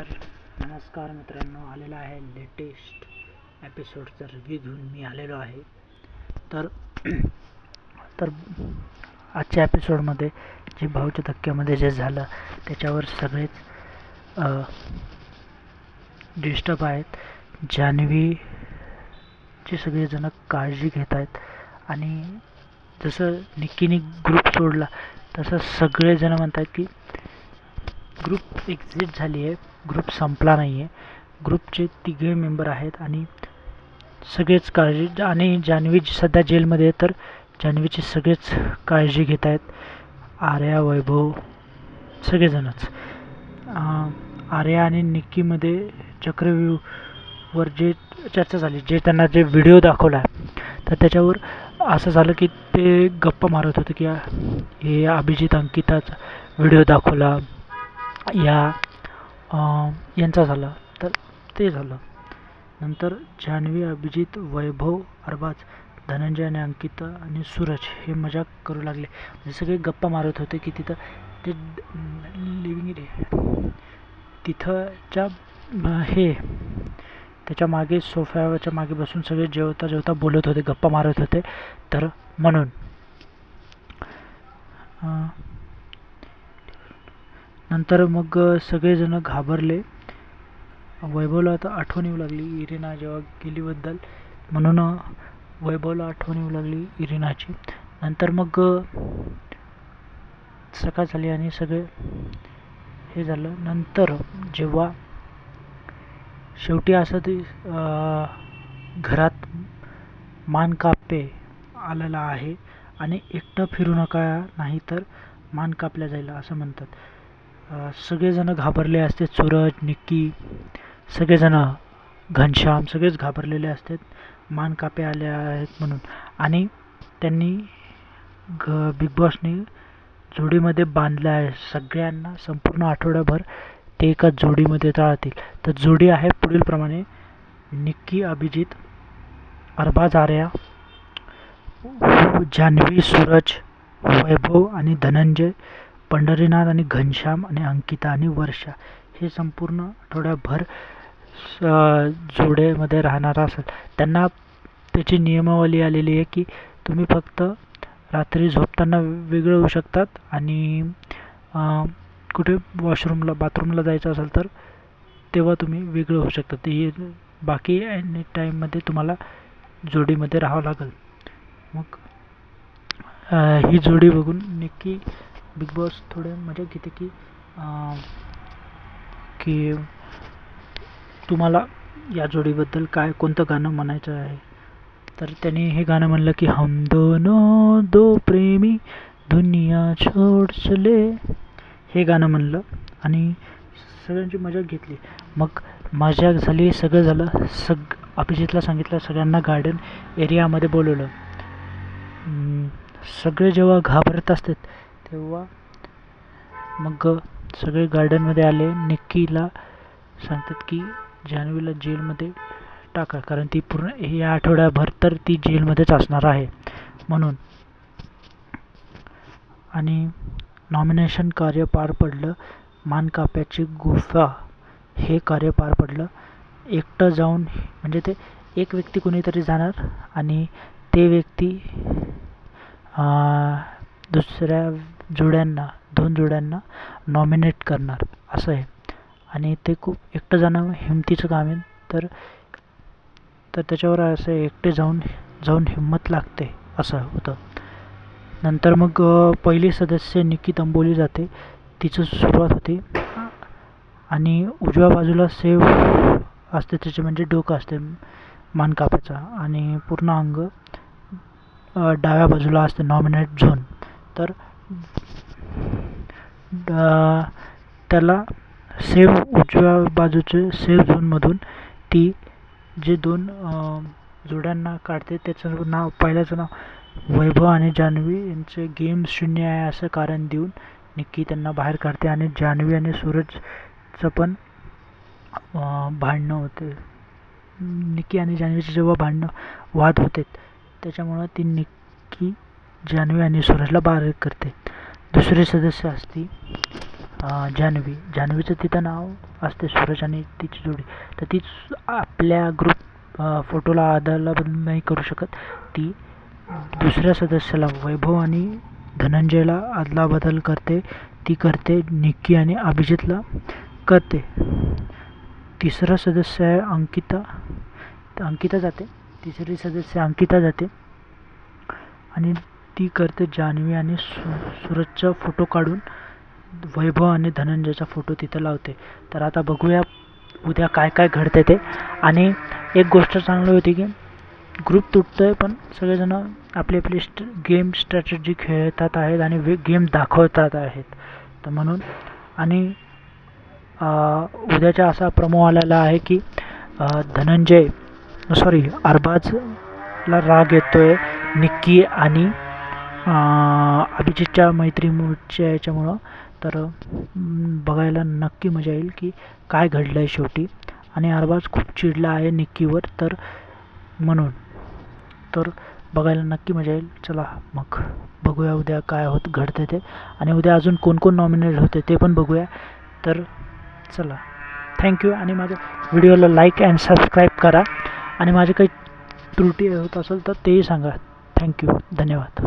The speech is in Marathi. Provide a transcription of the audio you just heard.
तर नमस्कार मित्रांनो आलेला आहे लेटेस्ट एपिसोडचा रिव्ह्यू घेऊन मी आलेलो आहे. तर तर आजच्या एपिसोडमध्ये जे भाऊच्या धक्क्यामध्ये जे झालं त्याच्यावर सगळेच डिस्टर्ब आहेत. जान्हवीची सगळेजणं काळजी घेत आहेत. आणि जसं निक्कीने ग्रुप सोडला तसं सगळेजणं म्हणतात की ग्रुप एक्झिट झाली आहे. ग्रुप संपला नाही आहे ग्रुपचे तिघे मेंबर आहेत आणि सगळेच काळजी आणि जान्हवी सध्या जेलमध्ये आहे तर जान्हवीची सगळेच काळजी घेत आहेत. आर्या वैभव सगळेजणच. आर्या आणि निक्कीमध्ये चक्रव्यूहवर जे चर्चा झाली जे त्यांना जे व्हिडिओ दाखवला आहे तर त्याच्यावर असं झालं की ते गप्पा मारत होते की हे अभिजित अंकिताचा व्हिडिओ दाखवला या यांचा झाला. तर ते झालं. नंतर जान्हवी अभिजित वैभव अरबाज धनंजय आणि अंकिता आणि सूरज हे मजाक करू लागले. म्हणजे जसं काही गप्पा मारत होते की तिथं ते लिव्हिंग रे तिथंच्या हे त्याच्यामागे सोफ्याच्या मागे बसून सगळे जेवता जेवता बोलत होते गप्पा मारत होते. तर म्हणून नंतर मग सगळेजण घाबरले. वैभवला आता आठवण येऊ लागली इरिना जेव्हा गेलीबद्दल. म्हणून वैभवला आठवण येऊ लागली इरिनाची. नंतर मग सकाळ झाली आणि सगळे हे झालं. नंतर जेव्हा शेवटी असं ते घरात मान कापे आलेला आहे आणि एकटं फिरू नका नाही तर मान कापल्या जाईल असं म्हणतात. सगळेजणं घाबरले असते. सूरज निक्की सगळेजणं घनश्याम सगळेच घाबरलेले असतात मान कापे आले आहेत म्हणून. आणि त्यांनी घ बिग बॉसने जोडीमध्ये बांधलं आहे. सगळ्यांना संपूर्ण आठवड्याभर ते एका जोडीमध्ये टाळतील तर जोडी आहे पुढीलप्रमाणे. निक्की अभिजित अरबाज आर्या जान्हवी सूरज वैभव आणि धनंजय पंढरीनाथ आणि घनश्याम आणि अंकिता आणि वर्षा हे संपूर्ण आठवड्याभर जोड्यामध्ये राहणार असेल. त्यांना त्याची नियमावली आलेली आहे की तुम्ही फक्त रात्री झोपताना वेगळं होऊ शकतात आणि कुठे वॉशरूमला बाथरूमला जायचं असेल तर तेव्हा तुम्ही वेगळं होऊ शकतात. ते बाकी एनी टाईममध्ये तुम्हाला जोडीमध्ये राहावं लागेल. मग ही जोडी बघून नक्की बिग बॉस थोडे मजा घेते की की तुम्हाला या जोडीबद्दल काय कोणतं गाणं म्हणायचं आहे? तर त्यांनी हे गाणं म्हणलं की हम दोनो दो प्रेमी दुनिया छोड चले. हे गाणं म्हणलं आणि सगळ्यांची मजा घेतली. मग मजा झाली सगळं झालं सग अभिजितला सांगितलं सगळ्यांना गार्डन एरियामध्ये बोलवलं. सगळे जेव्हा घाबरत असतात तेव्हा मग सगळे गार्डनमध्ये आले. निक्कीला सांगतात की जान्हवीला जेलमध्ये टाका. कारण ती पूर्ण या आठवड्याभर तर ती जेलमध्येच असणार आहे. म्हणून. आणि नॉमिनेशन कार्य पार पडलं. मानकाप्याची गुफा. हे कार्य पार पडलं. एकटं जाऊन म्हणजे ते एक व्यक्ती कोणीतरी जाणार आणि ते व्यक्ती दुसऱ्या जोड्यांना दोन जोड्यांना नॉमिनेट करणार. असं आहे. आणि ते खूप एकटं जाणं हिमतीचं काम आहे. तर तर त्याच्यावर असं एकटे जाऊन जाऊन हिंमत लागते असं होतं. नंतर मग पहिली सदस्य निकी तंबोली जाते. तिचं सुरुवात होते. आणि उजव्या बाजूला सेव असते. त्याचे म्हणजे डोकं असते. मानकापाचा आणि पूर्ण अंग डाव्या बाजूला असते. नॉमिनेट झोन तर त्याला सेव उजव्या बाजूचे सेव झोनमधून ती जे दोन जोड्यांना काढते त्याचं नाव पहिल्याचं नाव वैभव आणि जान्हवी यांचे गेम शून्य आहे असं कारण देऊन निक्की त्यांना बाहेर काढते आणि जान्हवी आणि सूरजचं पण भांडणं होते. निक्की आणि जान्हवीचे जेव्हा भांडणं वाद होते त्याच्यामुळं ती निक्की जान्हवी आणि सूरजला बाहेर करते दुसरी सदस्य असती जान्हवी. जान्हवीचं तिथं नाव असते सूरज आणि तिची जोडी. तर ती आपल्या ग्रुप फोटोला आदलाबदल नाही करू शकत. ती दुसऱ्या सदस्याला वैभव आणि धनंजयला अदलाबदल करते. ती करते निक्की आणि अभिजितला करते. तिसरा सदस्य आहे अंकिता. अंकिता जाते. तिसरी सदस्य अंकिता जाते. आणि ती करते जान्हवी आणि सु सूरजचा फोटो काढून वैभव आणि धनंजयचा फोटो तिथं लावते. तर आता बघूया उद्या काय काय घडते ते. आणि एक गोष्ट चांगली होती की ग्रुप तुटतो आहे पण सगळेजणं आपली आपली स्ट गेम स्ट्रॅटजी खेळतात आहेत आणि वे गेम दाखवतात आहेत. तर म्हणून आणि उद्याचा असा प्रमो आलेला आहे की धनंजय सॉरी अरबाजला राग येतो आहे निक्की आणि अभिजितच्या मैत्रीच्या याच्यामुळं. तर बघायला नक्की मजा येईल की काय घडलं आहे शेवटी. आणि अरबाज खूप चिडला आहे निक्कीवर तर म्हणून. तर बघायला नक्की मजा येईल. चला मग बघूया उद्या काय होत घडते ते. आणि उद्या अजून कोण कोण नॉमिनेट होते ते पण बघूया. तर चला थँक्यू आणि माझ्या व्हिडिओला लाईक अँड सबस्क्राईब करा. आणि माझे काही त्रुटी होत असेल तर तेही सांगा. थँक्यू धन्यवाद.